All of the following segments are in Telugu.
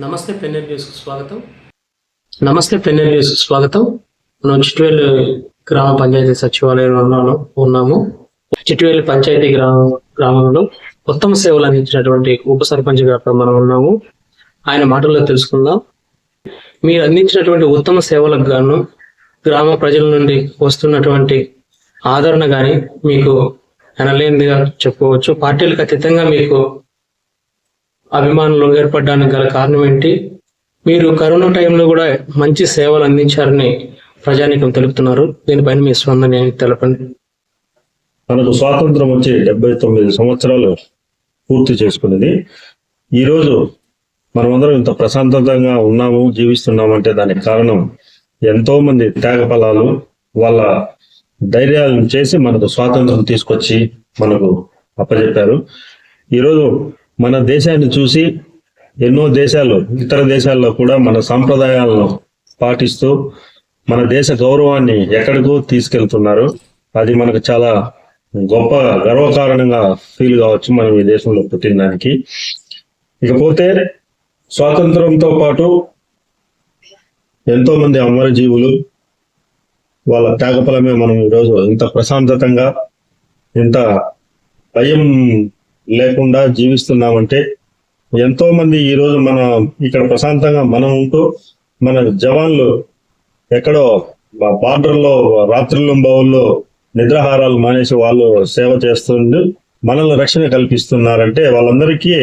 నమస్తే పెన్నెల్ న్యూస్ స్వాగతం. నమస్తే పెన్నెల్ న్యూస్ స్వాగతం. మనం చిట్టువేలు గ్రామ పంచాయతీ సచివాలయంలో ఉన్నాను ఉన్నాము. చిట్టువేలు పంచాయతీ గ్రామ గ్రామంలో ఉత్తమ సేవలు అందించినటువంటి ఉప సర్పంచ్ గారితో మనం ఉన్నాము. ఆయన మాటల్లో తెలుసుకుందాం. మీరు అందించినటువంటి ఉత్తమ సేవలకు గాను గ్రామ ప్రజల నుండి వస్తున్నటువంటి ఆదరణ కానీ మీకు అనలేనిదిగా చెప్పుకోవచ్చు. పార్టీలకు అతీతంగా మీకు అభిమానులు ఏర్పడడానికి గల కారణం ఏంటి? మీరు కరోనా టైంలో కూడా మంచి సేవలు అందించారని ప్రజానీకం తెలుపుతున్నారు. దీనిపైన మీ స్పందన తెలపండి. మనకు స్వాతంత్రం వచ్చి డెబ్బై తొమ్మిది సంవత్సరాలు పూర్తి చేసుకున్నది. ఈరోజు మనమందరం ఇంత ప్రశాంతంగా ఉన్నాము జీవిస్తున్నామంటే దానికి కారణం ఎంతో మంది త్యాగ ఫలాలు వాళ్ళ ధైర్యాలను చేసి మనకు స్వాతంత్రం తీసుకొచ్చి మనకు అప్పచెప్పారు ఈరోజు మన దేశాన్ని చూసి ఎన్నో దేశాలు ఇతర దేశాల్లో కూడా మన సాంప్రదాయాలను పాటిస్తూ మన దేశ గౌరవాన్ని ఎక్కడికో తీసుకెళ్తున్నారు. అది మనకు చాలా గొప్ప గర్వకారణంగా ఫీల్ కావచ్చు మనం ఈ దేశంలో పుట్టినదానికి. ఇకపోతే స్వాతంత్రంతో పాటు ఎంతో మంది అమరజీవులు వాళ్ళ త్యాగఫలమే మనం ఈరోజు ఇంత ప్రశాంతతంగా ఇంత భయం లేకుండా జీవిస్తున్నామంటే ఎంతో మంది ఈరోజు మన ఇక్కడ ప్రశాంతంగా మనం ఉంటూ మన జవాన్లు ఎక్కడో బార్డర్లో రాత్రులు బావుల్లో నిద్రాహారాలు మానేసి వాళ్ళు సేవ చేస్తుండి మనల్ని రక్షణ కల్పిస్తున్నారంటే వాళ్ళందరికీ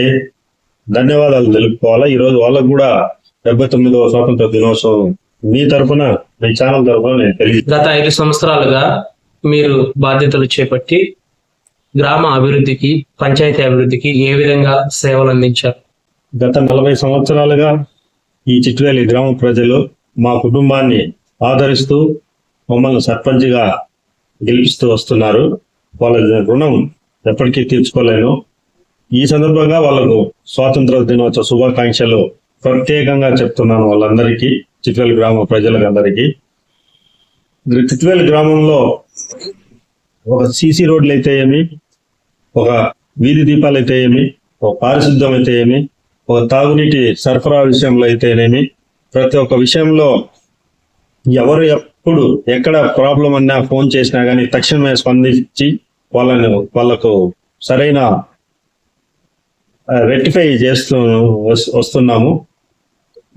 ధన్యవాదాలు తెలుపుకోవాలా. ఈ రోజు వాళ్ళకు కూడా డెబ్బై తొమ్మిదవ స్వాతంత్ర దినోత్సవం మీ తరఫున మీ ఛానల్ తరఫున నేను గత ఐదు సంవత్సరాలుగా మీరు బాధ్యతలు చేపట్టి గ్రామ అభివృద్ధికి పంచాయతీ అభివృద్ధికి ఏ విధంగా సేవలు అందించారు? గత నలభై సంవత్సరాలుగా ఈ చిట్టువేలి గ్రామ ప్రజలు మా కుటుంబాన్ని ఆదరిస్తూ మమ్మల్ని సర్పంచ్గా గెలిపిస్తూ వస్తున్నారు. వాళ్ళ రుణం ఎప్పటికీ తీర్చుకోలేను. ఈ సందర్భంగా వాళ్ళకు స్వాతంత్ర దినోత్సవ శుభాకాంక్షలు ప్రత్యేకంగా చెప్తున్నాను వాళ్ళందరికీ చిట్వేలి గ్రామ ప్రజలందరికీ. అందరికీ చిట్వేలి గ్రామంలో ఒక సీసీ రోడ్లు అయితే ఏమి ఒక వీధి దీపాలు అయితే ఏమి ఒక పారిశుద్ధ్యం అయితే ఏమి ఒక తాగునీటి సరఫరా విషయంలో అయితేనేమి ప్రతి ఒక్క విషయంలో ఎవరు ఎప్పుడు ఎక్కడ ప్రాబ్లం అన్నా ఫోన్ చేసినా కానీ తక్షణమే స్పందించి వాళ్ళని వాళ్ళకు సరైన రెక్టిఫై చేస్తూ వస్తున్నాము.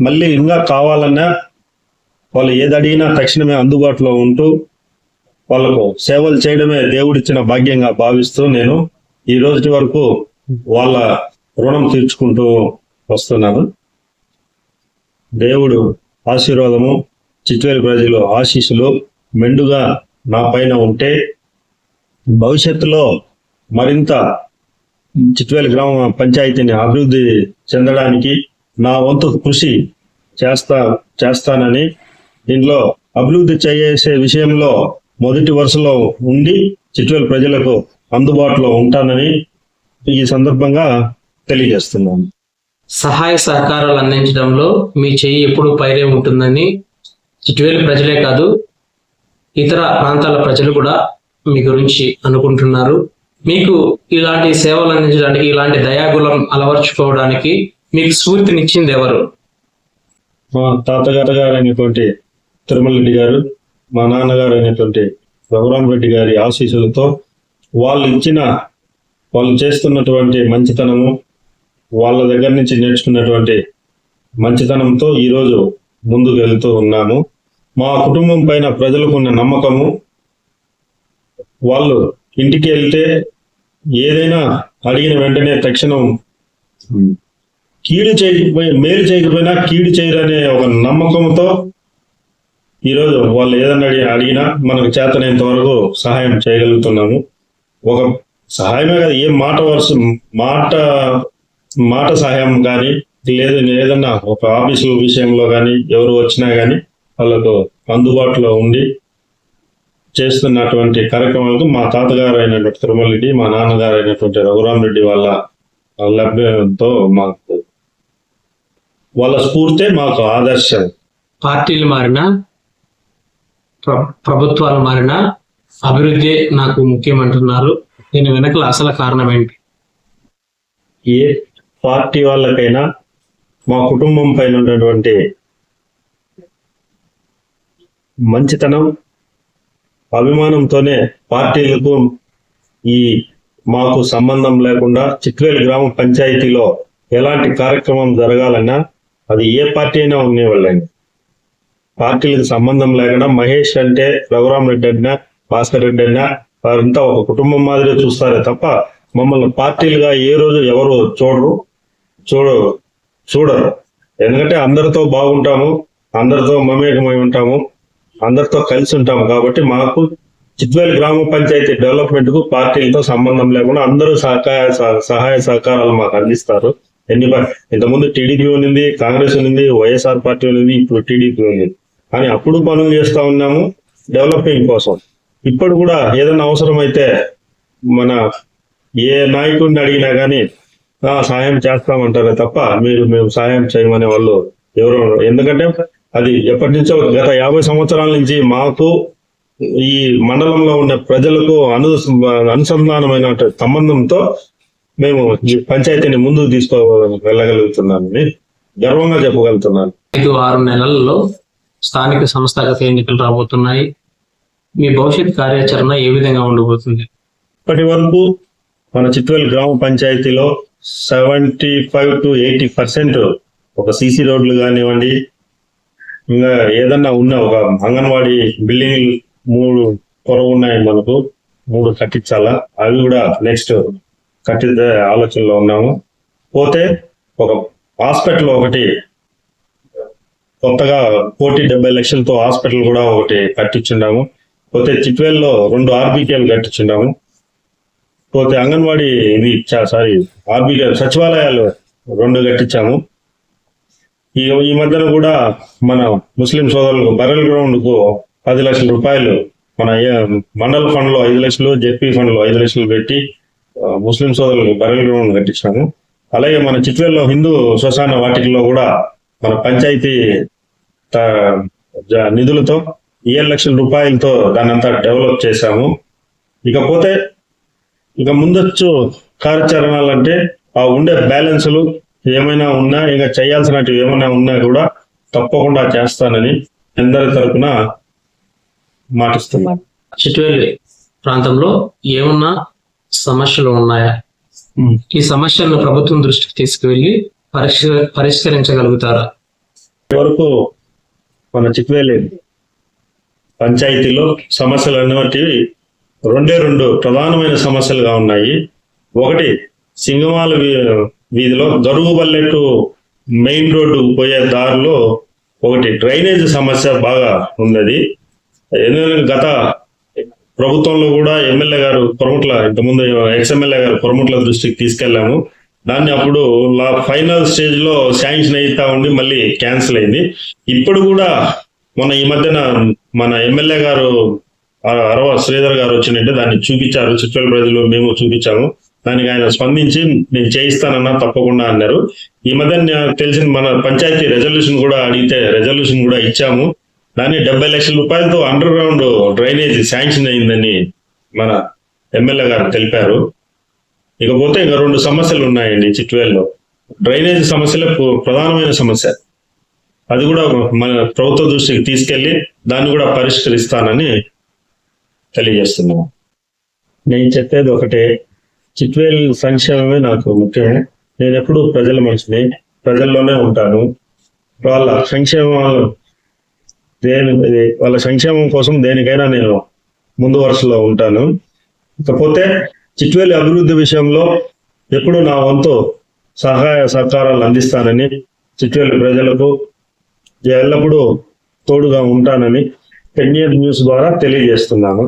మళ్ళీ ఇంకా కావాలన్నా వాళ్ళు ఏది అడిగినా తక్షణమే అందుబాటులో ఉంటూ వాళ్ళకు సేవలు చేయడమే దేవుడిచ్చిన భాగ్యంగా భావిస్తూ నేను ఈ రోజు వరకు వాళ్ళ రుణం తీర్చుకుంటూ వస్తున్నాను దేవుడు ఆశీర్వాదము చిత్తూరు ప్రజలు ఆశీస్సులు మెండుగా నా పైన ఉంటే భవిష్యత్తులో మరింత చిట్వేలు గ్రామ పంచాయతీని అభివృద్ధి చెందడానికి నా వంతు కృషి చేస్తా చేస్తానని దీంట్లో అభివృద్ధి చేసే విషయంలో మొదటి వరుసలో ఉండి చిట్వేలు ప్రజలకు అందుబాటులో ఉంటానని ఈ సందర్భంగా తెలియజేస్తున్నాను. సహాయ సహకారాలు అందించడంలో మీ చెయ్యి ఎప్పుడు పైరే ఉంటుందని చిట్టువేలు ప్రజలే కాదు ఇతర ప్రాంతాల ప్రజలు కూడా మీ గురించి అనుకుంటున్నారు. మీకు ఇలాంటి సేవలు అందించడానికి ఇలాంటి దయాగులం అలవర్చుకోవడానికి మీకు స్ఫూర్తినిచ్చింది ఎవరు? మా తాతగారు గారు అయినటువంటి తిరుమల రెడ్డి గారు మా నాన్నగారు అయినటువంటి రఘురామ్ రెడ్డి గారి ఆశీస్సులతో వాళ్ళు ఇచ్చిన వాళ్ళు చేస్తున్నటువంటి మంచితనము వాళ్ళ దగ్గర నుంచి నేర్చుకున్నటువంటి మంచితనంతో ఈరోజు ముందుకు వెళ్తూ ఉన్నాము. మా కుటుంబం పైన ప్రజలకు ఉన్న నమ్మకము వాళ్ళు ఇంటికి వెళ్తే ఏదైనా అడిగిన వెంటనే తక్షణం కీడు చేయకపోయి మేలు చేయకపోయినా కీడు చేయరనే ఒక నమ్మకంతో ఈరోజు వాళ్ళు ఏదన్నా అడిగినా మనకు చేతనేంత వరకు సహాయం చేయగలుగుతున్నాము. ఒక సహాయమే కాదు ఏ మాట వరుస మాట మాట సహాయం కానీ లేదు ఏదన్నా ఒక ఆఫీసు విషయంలో కానీ ఎవరు వచ్చినా కానీ వాళ్ళకు అందుబాటులో ఉండి చేస్తున్నటువంటి కార్యక్రమాలకు మా తాతగారు అయినటువంటి తిరుమల రెడ్డి మా నాన్నగారు అయినటువంటి రఘురామ్ రెడ్డి వాళ్ళ లభ్యంతో మాకు వాళ్ళ స్ఫూర్తే మాకు ఆదర్శం. పార్టీలు మారినా ప్రభుత్వాలు మారినా అభివృద్ధి నాకు ముఖ్యమంటున్నారు. దీని వెనకల అసలు కారణం ఏంటి? ఏ పార్టీ వాళ్ళకైనా మా కుటుంబం పైన ఉన్నటువంటి మంచితనం అభిమానంతోనే పార్టీలకు ఈ మాకు సంబంధం లేకుండా చిట్వేలు గ్రామ పంచాయతీలో ఎలాంటి కార్యక్రమం జరగాలన్నా అది ఏ పార్టీ అయినా ఉండేవాళ్ళండి. పార్టీలకు సంబంధం లేకుండా మహేష్ అంటే రఘురామ్ రెడ్డి అన్నా భాస్కర్ రెడ్డి అన్నా వారంతా ఒక కుటుంబం మాదిరి చూస్తారే తప్ప మమ్మల్ని పార్టీలుగా ఏ రోజు ఎవరు చూడరు చూడ చూడరు. ఎందుకంటే అందరితో బాగుంటాము అందరితో మమేకమై ఉంటాము అందరితో కలిసి ఉంటాము. కాబట్టి మాకు చిత్వేల్ గ్రామ పంచాయతీ డెవలప్మెంట్కు పార్టీలతో సంబంధం లేకుండా అందరూ సహకార సహ- సహాయ సహకారాలు మాకు అందిస్తారు. ఎన్ని ఇంతకుముందు టీడీపీ ఉన్నింది కాంగ్రెస్ ఉన్నింది వైఎస్ఆర్ పార్టీ ఉన్నింది ఇప్పుడు టీడీపీ ఉంది కానీ అప్పుడు పనులు చేస్తా ఉన్నాము డెవలపింగ్ కోసం. ఇప్పుడు కూడా ఏదైనా అవసరమైతే మన ఏ నాయకుడిని అడిగినా కానీ "ఆ, సాయం చేస్తామంటారే తప్ప మీరు మేము సాయం చేయమనే వాళ్ళు ఎవరు ఎందుకంటే అది ఎప్పటి నుంచో గత యాభై సంవత్సరాల నుంచి మాకు ఈ మండలంలో ఉన్న ప్రజలకు అను అనుసంధానమైన సంబంధంతో మేము ఈ పంచాయతీని ముందుకు తీసుకో వెళ్ళగలుగుతున్నానని గర్వంగా చెప్పగలుగుతున్నాను. ఐదు ఆరు నెలల్లో స్థానిక సంస్థాగత ఎన్నికలు రాబోతున్నాయి. మీ భవిష్యత్ కార్యాచరణ ఏ విధంగా ఉండబోతుంది? ఇప్పటి వరకు మన చిత్తూరు గ్రామ పంచాయతీలో seventy five to eighty percent ఒక సీసీ రోడ్లు కానివ్వండి ఇంకా ఏదన్నా ఉన్న ఒక అంగన్వాడీ బిల్డింగ్ మూడు పొరవు ఉన్నాయి మనకు మూడు కట్టించాలా అవి కూడా నెక్స్ట్ కట్టిద్దే ఆలోచనలో ఉన్నాము. పోతే ఒక హాస్పిటల్ ఒకటి కొత్తగా కోటి డెబ్బై లక్షలతో హాస్పిటల్ కూడా ఒకటి కట్టించున్నాము పోతే చిట్వేల్లో రెండు ఆర్బీకేలు కట్టించున్నాము పోతే అంగన్వాడీ ఇది చా- సారీ ఆర్బీకే సచివాలయాలు రెండు కట్టించాము. ఈ ఈ మధ్యన కూడా మన ముస్లిం సోదరులకు బరల్ గ్రౌండ్కు పది లక్షల రూపాయలు మన మండల ఫండ్లో ఐదు లక్షలు జెడ్పీ ఫండ్లో ఐదు లక్షలు పెట్టి ముస్లిం సోదరులకు బరల్ గ్రౌండ్ కట్టించాము అలాగే మన చిట్వేల్లో హిందూ శ్మశాన వాటికల్లో కూడా మన పంచాయతీ నిధులతో ఏడు లక్షల రూపాయలతో దాన్ని అంతా డెవలప్ చేశాము. ఇకపోతే ఇక ముందొచ్చు కార్యాచరణలు అంటే ఆ ఉండే బ్యాలెన్సులు ఏమైనా ఉన్నా ఇంకా చేయాల్సినవి ఏమైనా ఉన్నా కూడా తప్పకుండా చేస్తానని అందరి తరపున మాటిస్తున్నాను. చిట్వేలి ప్రాంతంలో ఏమన్నా సమస్యలు ఉన్నాయా? ఈ సమస్యలను ప్రభుత్వం దృష్టికి తీసుకువెళ్ళి పరిష్క పరిష్కరించగలుగుతారా? వరకు మన చిక్వేలి పంచాయతీలో సమస్యలు అనేటివి రెండే రెండు ప్రధానమైన సమస్యలుగా ఉన్నాయి. ఒకటి సింగమాల వీ- వీధిలో దరువు బల్లెట్టు మెయిన్ రోడ్డు పోయే దారిలో ఒకటి డ్రైనేజ్ సమస్య బాగా ఉన్నది. ఎందుకంటే గత ప్రభుత్వంలో కూడా ఎమ్మెల్యే గారు కొరముట్ల ఇంతకుముందు ఎక్స్ ఎమ్మెల్యే గారు కొరముట్ల దృష్టికి తీసుకెళ్ళాము దాన్ని అప్పుడు ఫైనల్ స్టేజ్లో శాంక్షన్ అయితా ఉండి మళ్ళీ క్యాన్సిల్ అయింది. ఇప్పుడు కూడా మొన్న ఈ మధ్యన మన ఎమ్మెల్యే గారు అరవ శ్రీధర్ గారు వచ్చినట్టే దాన్ని చూపించారు. చిత్తూరు ప్రజలు మేము చూపించాము. దానికి ఆయన స్పందించి నేను చేయిస్తానన్నా తప్పకుండా అన్నారు. ఈ మధ్య తెలిసిన మన పంచాయతీ రెజల్యూషన్ కూడా అడిగితే రెజల్యూషన్ కూడా ఇచ్చాము. దాన్ని డెబ్బై లక్షల రూపాయలతో అండర్ గ్రౌండ్ డ్రైనేజ్ శాంక్షన్ అయిందని మన ఎమ్మెల్యే గారు తెలిపారు. ఇకపోతే ఇంకా రెండు సమస్యలు ఉన్నాయండి చిట్వేల్లో. డ్రైనేజ్ సమస్యలే ప్రధానమైన సమస్య. అది కూడా మన ప్రభుత్వ దృష్టికి తీసుకెళ్ళి దాన్ని కూడా పరిష్కరిస్తానని తెలియజేస్తున్నాము నేను చెప్పేది ఒకటే చిట్వేల్ సంక్షేమమే నాకు ముఖ్యం నేను ఎప్పుడు ప్రజల మనిషిని ప్రజల్లోనే ఉంటాను. వాళ్ళ సంక్షేమాలు దేని వాళ్ళ సంక్షేమం కోసం దేనికైనా నేను ముందు వరుసలో ఉంటాను. ఇకపోతే చిట్వేలి అభివృద్ధి విషయంలో ఎప్పుడు నా వంతు సహాయ సహకారాలు అందిస్తానని చిట్వేలి ప్రజలకు ఎల్లప్పుడూ తోడుగా ఉంటానని టెన్ ఇయర్ న్యూస్ ద్వారా తెలియజేస్తున్నాను.